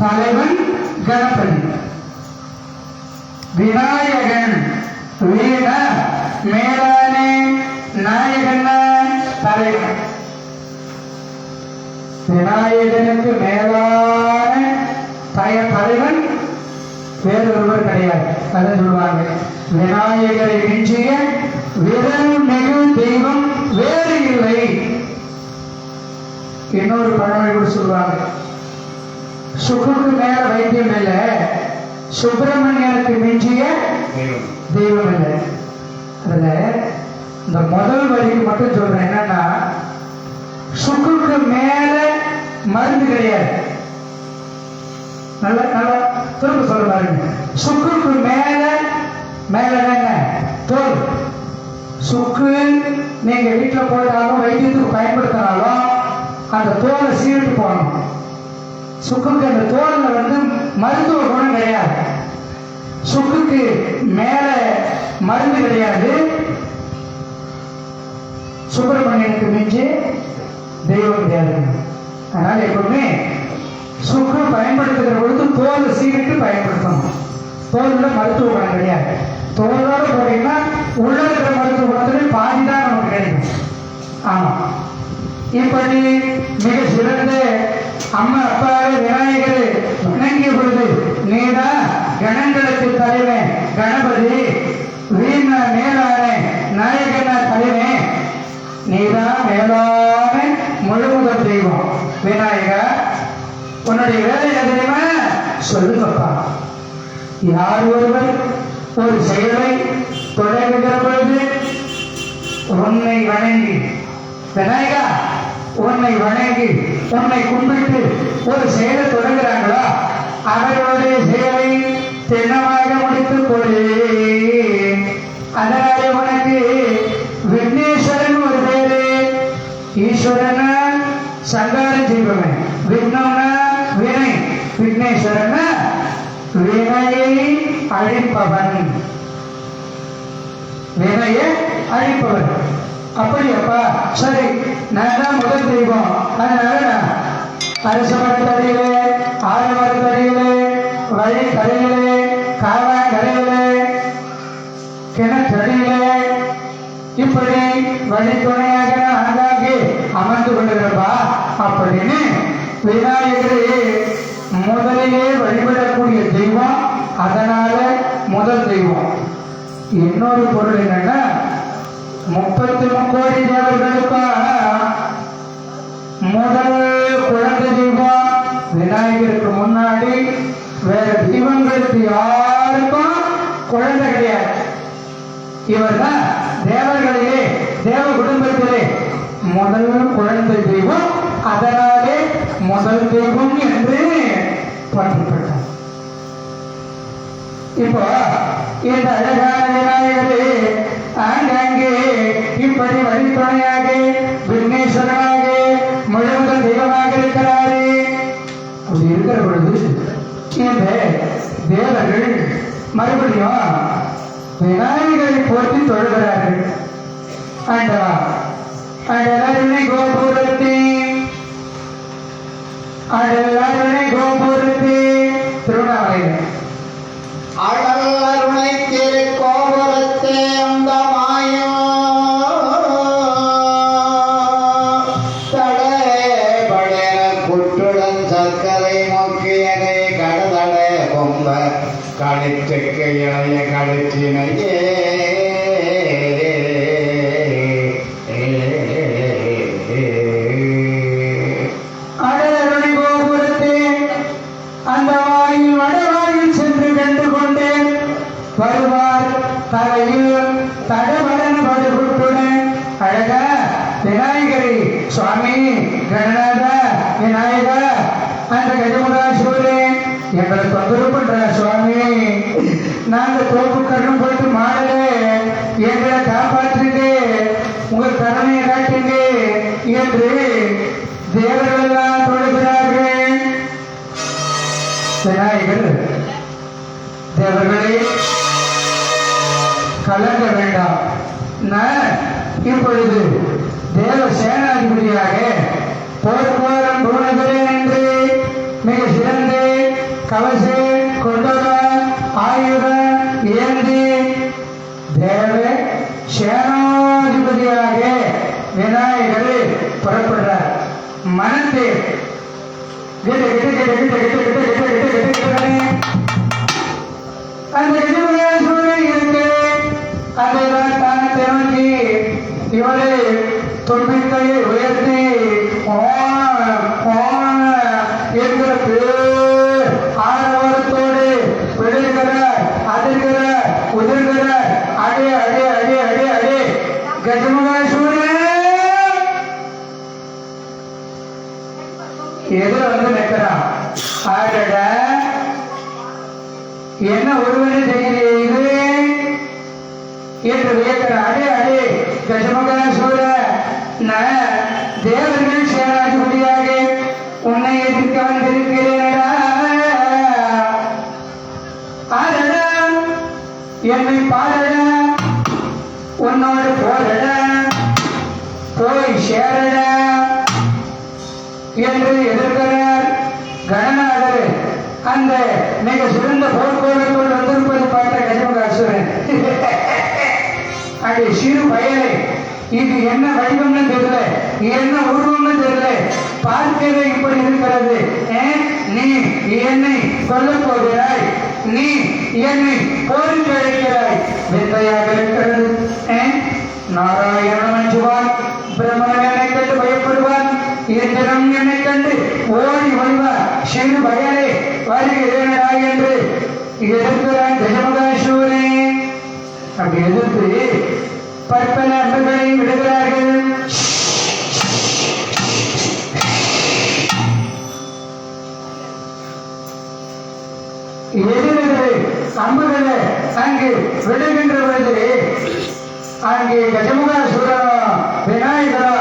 தலைவன் கணபதி. விநாயகன் வீர மேலானே நாயகன் தலைவன். விநாயகனுக்கு மேலான தய தலைவன் வேறு ஒருவர் கிடையாது. அதை சொல்லுவாங்க. விநாயகரை மிஞ்சிய விரல் மிகு தெய்வம் வேறு இல்லை. இன்னொரு பழமொழி கூட சொல்லுவாங்க. சுக்குக்கு மேல வைத்தியம் இல்லை. சுப்பிரமணியனுக்கு மிஞ்சிய தெய்வம். இல்லை. அதுல இந்த முதல் வரிக்கு மட்டும் சொல்றேன். என்னன்னா சுக்குக்கு மேல மருந்து கிடையாது. நல்ல நல்ல திரும்ப சொல்ல பாருங்க சுக்குக்கு மேல மேல என்னங்க தோல். சுக்கு நீங்க வீட்டுல போட்டாலும் வைத்தியத்துக்கு பயன்படுத்தினாலும் அந்த தோலை சீரிட்டு போகணும் சுக்குக்கு அந்த தோல்ல வந்து மருத்துவ குணம் கிடையாது. சுக்குக்கு மேல மருந்து கிடையாது. சுப்பிரமணியனுக்கு மிஞ்சி தெய்வம் கிடையாது. அதனால எப்பவுமே சுக்கு பயன்படுத்துகிற பொழுது தோல் சீரிட்டு பயன்படுத்தணும். தோல்ல மருத்துவ குணம் கிடையாது. தோலோட போட்டீங்கன்னா உள்ள இருக்கிற மருத்துவ குணத்துல பாதி தான் நமக்கு கிடைக்கும். ஆமா. இப்படி மிக சிறந்த அம்மா அப்பா விநாயகர் வணங்கிய பொழுது நீதான் கணங்களுக்கு தலைவன் கணபதி வீண மேலான நாயகன தலைவன் நீதான் மேலான முழுமுக தெய்வம். விநாயகா உன்னுடைய வேலை தெரியுமா? சொல்லுங்கப்பா. யார் ஒருவர் ஒரு செயலை தொடங்குகிற பொழுது உன்னை வணங்கி விநாயகா உன்னை வணங்கி உன்னை கும்பிட்டு ஒரு செயலை தொடங்குறாங்களா? அவர்களுடைய செயலை திண்ணமாக முடித்துக் கொடு அதனால உனக்கு விக்னேஸ்வரன் ஒரு பேரு. ஈஸ்வரன் சங்காரம் செய்பவன். விக்னம்னா வினை. விக்னேஸ்வரன் வினையை அழிப்பவன். வினையை அழிப்பவன். அப்படியாப்பா? சரி நான் தான் முதல் தெய்வம். அதனால நான் அரச மரத்தடியிலே ஆழ மரத்தடியிலே வழி கரையிலே காவா கரையிலே கிணற்றடியிலே இப்படி வழித்துணையாக ஆங்காங்கே அமர்ந்து கொண்டிருப்பா அப்படின்னு விநாயகரே முதலிலே வழிபடக்கூடிய தெய்வம் அதனால முதல் தெய்வம். இன்னொரு பொருள் என்னன்னா முப்பத்தி கோடி தேவர்களுக்கும் முதல் குழந்தை தீபம் விநாயகருக்கு முன்னாடி வேற தீபங்களுக்கு யாருக்கும் குழந்தை கிடையாது. இவர்தான் தேவர்களிலே தேவ குடும்பத்திலே முதல் குழந்தை தெய்வம் அதனாலே முதல் தெய்வம் என்று போற்றப்பட்டார் இப்போ இந்த அழகான விநாயகரே ஆங்காங்கே இப்படி வழித்துணையாக விக்னேஸ்வரனாக முழுவதும் தெய்வமாக இருக்கிறாரே. அப்படி இருக்கிற பொழுது இந்த தேவர்கள் மறுபடியும் விநாயகரை போற்றி தொழுகிறார்கள். ஆண்டவா அடலருணை கோபுரத்தே. அடலருணை கோபுரத்தே. கொண்டேன் வருவார் தலையில் தடவடன் படுகுட்டுடன் அழகா விநாயகரி சுவாமி கணநாத விநாயகர் அந்த கஜமுகாசூரே எங்களை தொந்தரவு பண்ற சுவாமி. நாங்க தோப்பு கண்ணும் போயிட்டு மாடல. எங்களை காப்பாற்றுங்க உங்க கருணையை காட்டுங்க என்று தேவர்கள் எல்லாம் தொழுகிறார்கள் விநாயகர் கவசே கொண்டவ ஆயுத ஏந்தி தேவ சேனாதிபதியாக விநாயகர் புறப்படுறார் மனத்தை கிட்ட கிட்ட கிட்ட கிட்ட கிட்ட கிட்ட கிட்ட கிட்ட கிட்ட அந்த எதிர்மறையான இருக்கு அந்த தானத்தை இவரை உயர்த்தி என்கிற பேர் உதிர்கிற அடே அடே அடே அடே அடே. கஜமுக சூரியன். எதிர வந்து நிற்கிறான் அடட. என்ன ஒருவனே தெரிகிறது என்று வியக்கிற அடே அடே. கஜமுக சூர தேவர்கள் சேராதிபதியாக உன்னை எதிர்க்க வந்திருக்கிறேன் என்னை பாடடா உன்னோடு போடடா போய் சேரடா. என்று எதிர்க்கிறார் கணநாதர் அந்த மிக சிறந்த போர்க்கோலத்தோடு வந்திருப்பது பார்த்த கஜமகாசுரன் அது சிறு பயலே இது என்ன வடிவம்னு தெரியல என்ன உருவம்னு தெரியல பார்க்கவே இப்படி இருக்கிறது. நீ என்னை சொல்ல போகிறாய். நீ என்னை போருக்கு அழைக்கிறாய். விந்தையாக இருக்கிறது. நாராயணன் அஞ்சுவான். பிரம்மன் என்னை கண்டு பயப்படுவான். இயந்திரம் என்னை கண்டு ஓடி வருவார் சிறு பயனே வருகிறேனடா என்று எதிர்க்கிறான் கஜமுகாசூரே அப்படி எதிர்த்து பற்பல அம்புகளை விடுகிறார்கள். அம்புகளை அங்கு விடுகின்ற பொழுது அங்கே கஜமுகாசுரா விநாயகரா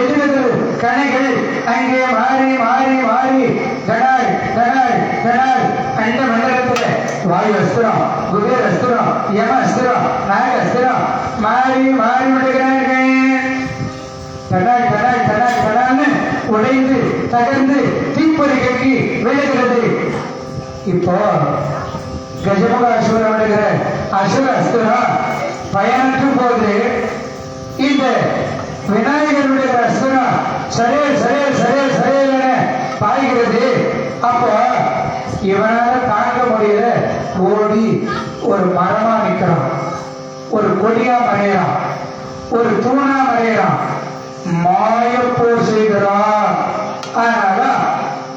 எதிர்கள் கணைகள் அங்கே மாறி மாறி மாறி கடாய் கடாய் கடாய் அந்த மண்டலத்தில் வாயு அஸ்திரம் குபேர் அஸ்திரம் யம அஸ்திரம் நாக அஸ்திரம் மாறி மாறி விடுகிறார்கள் தடாய் தடாய் தடாய் தடான்னு உடைந்து தகர்ந்து தீப்பொறி கட்டி விழுகிறது. இப்போ கஜமுக அசுரம் விடுகிற அசுர அஸ்திரம் பயனற்று போது இந்த விநாயகருடைய விடுகிற அஸ்திரம் சரே சரே சரே சரேல பாய்கிறது. அப்போ இவனால தாங்க முடியல. ஓடி ஒரு மரமா நிற்கிறான் ஒரு கொடியா மறையிறான். ஒரு தூணா மறையிறான். மாயப்போர் செய்கிறான் அதனால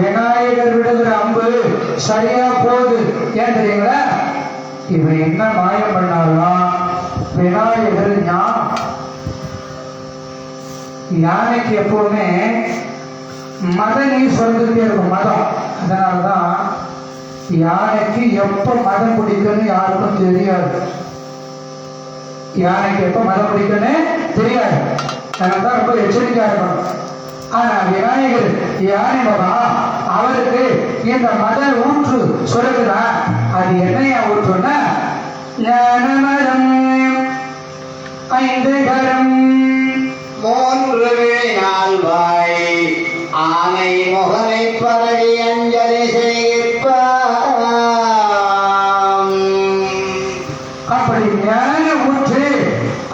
விநாயகர் விடுகிற அம்பு சரியா போகுது. ஏன் தெரியுங்களா? இவன் என்ன மாயம் பண்ணாலும் விநாயகர் ஞானம். யானைக்கு எப்பவுமே மத நீ சொல்லிட்டே இருக்கும் மதம். அதனாலதான் யானைக்கு எப்ப மதம் பிடிக்கும்னு யாருக்கும் தெரியாது. யானைக்கு எப்ப மதம் பிடிக்கும்னு தெரியாது. அதனால ரொம்ப எச்சரிக்கையா இருக்கணும். ஆனா விநாயகர் யானை மதம் அவருக்கு இந்த மத ஊற்று சொல்லுகிறா அது என்னையா ஊற்றுன்னா ஞானமரம் ஐந்து கரம் மூன்று நாள்வாய் ஆனை முகனை பரவி அஞ்சலி செய்ப்பாம் அப்படி ஞான ஊற்று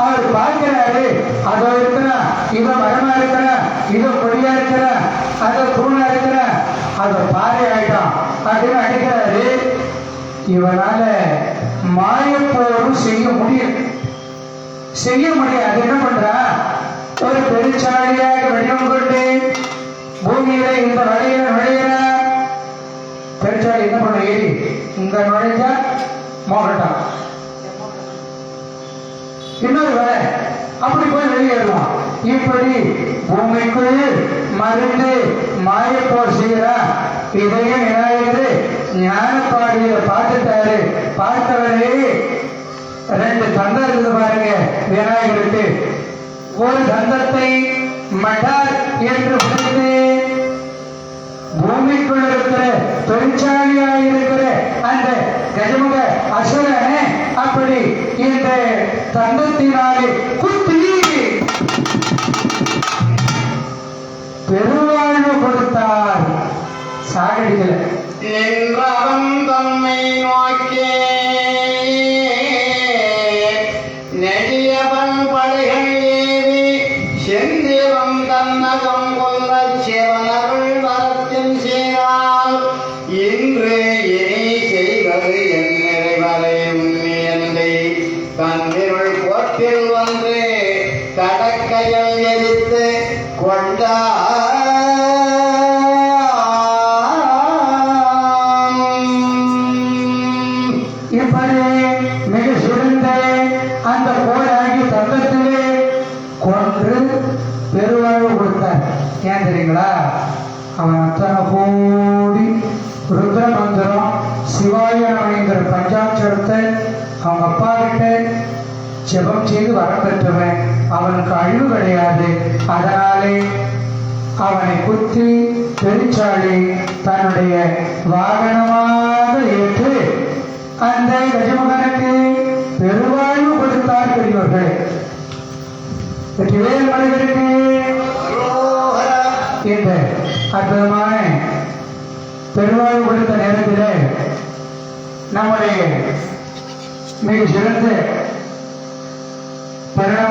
அவர் பார்க்கிறாரு. அதோ இருக்கிறா இவ மரமா இருக்கிறா இவ கொடியா இருக்கிறா அத தூணா இருக்கிறா அத பாறை ஆயிட்டான் அப்படின்னு அடிக்கிறாரு இவனால மாயப்போரும் செய்ய முடியும். செய்ய முடியாது. என்ன பண்றா? ஒரு பெருச்சாலியாக வடிவம் கொண்டு பூமியில இந்த வழியில நுழையிற. பெருச்சாலி என்ன பண்ண ஏறி இங்க நுழைஞ்சா மோகட்டான் இன்னொரு வேலை. அப்படி போய் வெளியேறுவான் இப்படி பூமிக்குள் மருந்து மாயப்போர் செய்கிறா இதையும் விநாயகரு ஞானப்பாடிய பார்த்துட்டாரு. பார்த்தவரே ரெண்டு தந்தம் இருக்குது பாருங்க விநாயகருக்கு. ஒரு தந்தத்தை மடார் என்று உடைத்து பூமிக்குள் இருக்கிற தொழிற்சாலையாக இருக்கிற அந்த கஜமுக அசுரனை அப்படி இந்த தந்தத்தினாலே குத்தி பெருவாழ்வு கொடுத்தார் சாகடிக்கல. நின்றவன் தம்மை நோக்கே நெடியவன் படைகள் ஏவி செந்திவன் தன்னகம் கொல்ல சிவனருள் வரத்தில் செய்தால் இன்று இனி செய்வது என் நிறைவரை உண்மையந்தை தன்னிற பெருவாழ்வு கொடுத்தார் ஏன் தெரியுங்களா? அவன் அத்தனை கோடி ருத்ர மந்திரம். சிவாயனங்கிற பஞ்சாட்சரத்தை அவங்க அப்பா கிட்ட ஜெபம் செய்து வரம் பெற்றவன். அவனுக்கு அழிவு கிடையாது. அதனாலே அவனை குத்தி பெருச்சாளி தன்னுடைய வாகனமாக அற்புதமான பெருவாழ்வு கொடுத்த நேரத்தில் நம்முடைய மிக சிறந்த பிரணவ